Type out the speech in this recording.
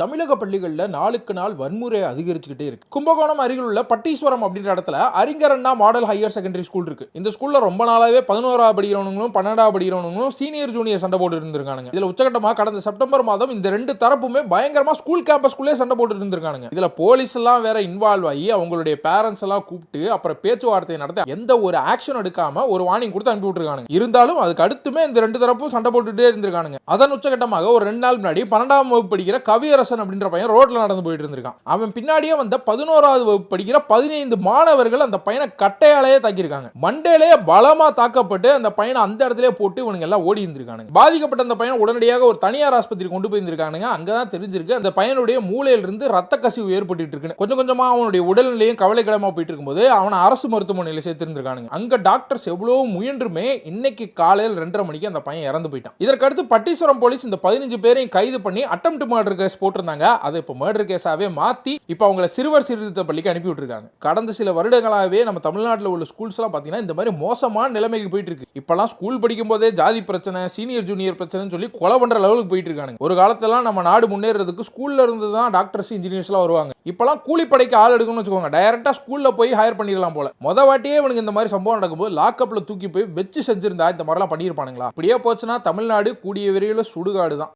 தமிழக பள்ளிகளில் நாளுக்கு நாள் வன்முறை அதிகரிச்சுக்கிட்டே இருக்கு. கும்பகோணம் அருகில் உள்ள பட்டீஸ்வரம் அப்படின்ற இடத்துல அறிஞர் Anna model higher secondary school இருக்கு. இந்த ஸ்கூல்ல ரொம்ப நாளாவே பதினோராவது படிக்கிறவனுங்களும் பன்னெண்டாவது படிக்கிறவங்களும் சீனியர் ஜூனியர் சண்டை போட்டு இருந்திருக்காங்க இதுல உச்சகட்டமா கடந்த செப்டம்பர் மாதம் இந்த ரெண்டு தரப்புமே பயங்கரமா ஸ்கூல் கேம்பஸ்குள்ளே சண்டை போட்டு இருந்திருக்காங்க இதுல போலீஸ் எல்லாம் வேற இன்வால்வ் ஆகி அவங்களுடைய பேரண்ட்ஸ் எல்லாம் கூப்பிட்டு அப்புறம் பேச்சுவார்த்தை நடத்த எந்த ஒரு ஆக்ஷன் எடுக்காம ஒரு வார்னிங் கொடுத்து அனுப்பி விட்டுருக்காங்க இருந்தாலும் அதுக்கு அடுத்துமே இந்த ரெண்டு தரப்பும் சண்டை போட்டுட்டே இருந்திருக்கானுங்க. அதன் உச்சகட்டமாக ஒரு ரெண்டு நாள் முன்னாடி பன்னெண்டாம் வகுப்பு படிக்கிற கவியரசன் அப்படின்ற பையன் ரோட்ல நடந்து போயிட்டு இருந்திருக்கான். அவன் பின்னாடியே வந்த பதினோராவது வகுப்பு படிக்கிற பதினைந்து மாணவர்கள் அந்த பையனை கட்டையாலேயே தாக்கியிருக்காங்க. மண்டையிலேயே பலமா தாக்கப்பட்டு அந்த பையனை அந்த இடத்துல போட்டு இவனுங்க எல்லாம் ஓடி இருந்திருக்கானுங்க. பாதிக்கப்பட்ட அந்த பையன் உடனடியாக ஒரு தனியார் ஆஸ்பத்திரி கொண்டு போயிருந்திருக்கானுங்க அங்கதான் தெரிஞ்சிருக்கு அந்த பையனுடைய மூளையிலிருந்து ரத்த கசிவு ஏற்பட்டு இருக்குன்னு. கொஞ்சம் கொஞ்சமா அவனுடைய உடல்நிலையும் கவலைக்கிடமா போயிட்டு இருக்கும்போது அவனை அரசு மருத்துவமனையில் சேர்த்திருந்திருக்கானுங்க. அங்க டாக்டர்ஸ் எவ்வளவு முயன்றுமே இன்னைக்கு காலையில் ரெண்டரை மணிக்கு அந்த பையன் இறந்து போயிட்டான். இதற்கடுத்து பட்டீஸ்வரம் போலீஸ் இந்த பதினஞ்சு பேரையும் கைது பண்ணி அட்டம் மர்டர் கேஸ் போட்டிருந்தாங்க. அதை இப்போ மர்டர் கேஸாகவே மாற்றி இப்போ அவங்கள சிறுவர் சீர்திருத்த பள்ளிக்கு அனுப்பி விட்டுருக்காங்க. கடந்த சில வருடங்களாகவே நம்ம தமிழ்நாட்டில் உள்ள ஸ்கூல்ஸ்லாம் பார்த்தீங்கன்னா இந்த மாதிரி மோசமான நிலைமைக்கு போயிட்டு இருக்கு. இப்போலாம் ஸ்கூல் படிக்கும் போதே ஜாதி பிரச்சனை சீனியர் ஜூனியர் பிரச்சனைன்னு சொல்லி கொலை பண்ணுற லெவலுக்கு போயிட்டு இருக்காங்க ஒரு காலத்துலலாம் நம்ம நாடு முன்னேறதுக்கு ஸ்கூல்ல இருந்து தான் டாக்டர்ஸ் இன்ஜினியர்ஸ்லாம் வருவாங்க. இப்போலாம் கூலிப்படைக்கு ஆள் எடுக்கணும்னு வச்சுக்கோங்க. டைரக்டா ஸ்கூலில் போய் ஹையர் பண்ணிடலாம் போல. மொத வாட்டியே இவனுக்கு இந்த மாதிரி சம்பவம் நடக்கும்போது லாக்அப்பில் தூக்கி போய் வச்சு செஞ்சிருந்தா இந்த மாதிரிலாம் பண்ணியிருப்பானுங்களா? அப்படியே போச்சுன்னா தமிழ்நாடு கூடிய விரைவில் சுடுகாடு தான்.